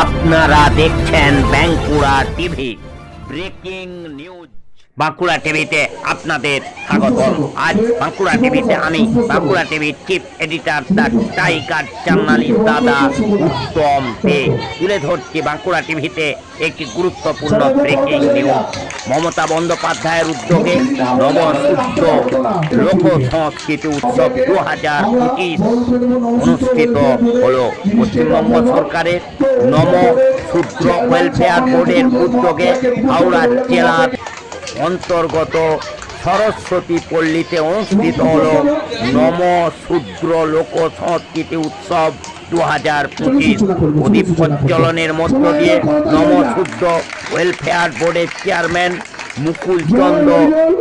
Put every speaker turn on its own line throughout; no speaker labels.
আপনারা দেখছেন Bankura TV breaking news Bankura টিভিতে আপনাদের স্বাগত। আজ বাঁকুড়া টিভিতে আমি, বাঁকুড়া টিভির chief editor the tiger journalist দাদা উত্তম দে। তুলে ধরছি বাঁকুড়া টিভিতে একটি গুরুত্বপূর্ণ ব্রেকিং নিউজ মমতা বন্দ্যোপাধ্যায়ের উদ্যোগে নবসূত্র লোক সংস্কৃতি উৎসব দু হাজার পঁচিশ অনুষ্ঠিত হল। পশ্চিমবঙ্গ সরকারের নম শূদ্র ওয়েলফেয়ার বোর্ডের উদ্যোগে হাওড়া জেলার অন্তর্গত সরস্বতী পল্লীতে অনুষ্ঠিত হল নম শূদ্র লোক সংস্কৃতি উৎসব দু হাজার পঁচিশ। প্রদীপ প্রজ্বলনের মধ্য দিয়ে নম শূদ্র ওয়েলফেয়ার বোর্ডের চেয়ারম্যান মুকুল চন্দ্র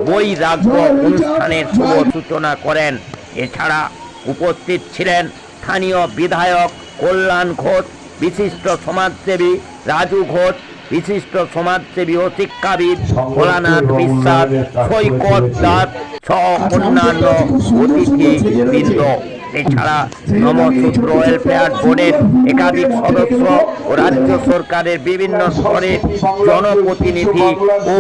বৈরাগ্য অনুষ্ঠানের শুভ সূচনা করেন। এছাড়া উপস্থিত ছিলেন স্থানীয় বিধায়ক কল্যাণ ঘোষ, বিশিষ্ট সমাজসেবী রাজু ঘোষ বিশিষ্ট সমাজসেবী ও শিক্ষাবিদ ভোলানাথ বিশ্বাস সৈকত দাস সহ অন্যান্য অতিথিবৃন্দ। এছাড়া নমসূত্র ওয়েলফেয়ার বোর্ডের একাধিক সদস্য ও রাজ্য সরকারের বিভিন্ন স্তরের জনপ্রতিনিধি ও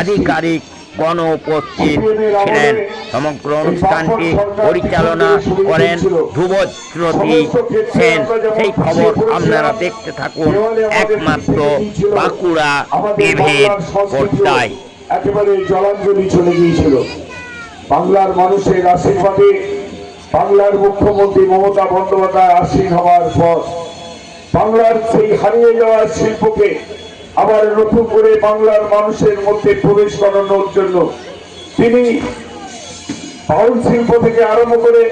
আধিকারিক গণ উপস্থিত ছিলেন। সমগ্র অনুষ্ঠানটি পরিচালনা করেন ধ্রুবজ্যোতি সেন। সেই খবর আপনারা দেখতে থাকুন। একমাত্র বাঁকুড়া টিভির পর্দায়।
একেবারে জলাঞ্জলি চলে গিয়েছিল। বাংলার মানুষের আশীর্বাদে বাংলার মুখ্যমন্ত্রী মমতা বন্দ্যোপাধ্যায় আসীন হওয়ার পর বাংলার সেই হারিয়ে যাওয়ার শিল্পকে আবার নতুন করে বাংলার মানুষের মধ্যে প্রবেশ করানোর জন্য তিনি বাউল শিল্প থেকে আরম্ভ করে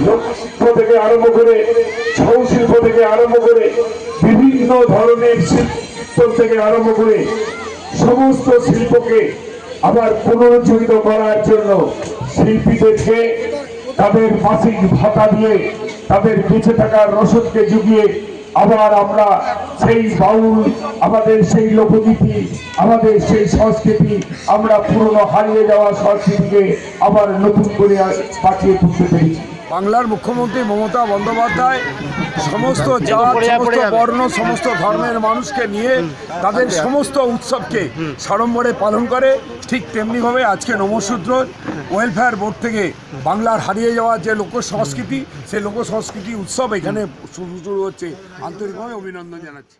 লোকশিল্প থেকে আরম্ভ করে ছৌ শিল্প থেকে আরম্ভ করে বিভিন্ন ধরনের শিল্প থেকে আরম্ভ করে সমস্ত শিল্পকে আবার পুনরুজ্জীবিত করার জন্য শিল্পীদেরকে তাদের মাসিক ভাতা দিয়ে তাদের বেঁচে থাকার রসদকে জুগিয়ে আবার আমরা সেই বাউল, আমাদের সেই লোকগীতি আমাদের সেই সংস্কৃতি, আমরা পুরনো হারিয়ে যাওয়া সংস্কৃতিকে আবার নতুন করে পাঠিয়ে তুলতে পেরেছি।
বাংলার মুখ্যমন্ত্রী মমতা বন্দ্যোপাধ্যায় সমস্ত জাত সমস্ত বর্ণ সমস্ত ধর্মের মানুষকে নিয়ে তাদের সমস্ত উৎসবকে সাড়ম্বরে পালন করে। ঠিক তেমনিভাবে আজকে নমশূদ্র ওয়েলফেয়ার বোর্ড থেকে বাংলার হারিয়ে যাওয়া যে লোক সংস্কৃতি সেই লোক সংস্কৃতি উৎসব এখানে শুরু শুরু হচ্ছে। আন্তরিকভাবে অভিনন্দন জানাচ্ছি।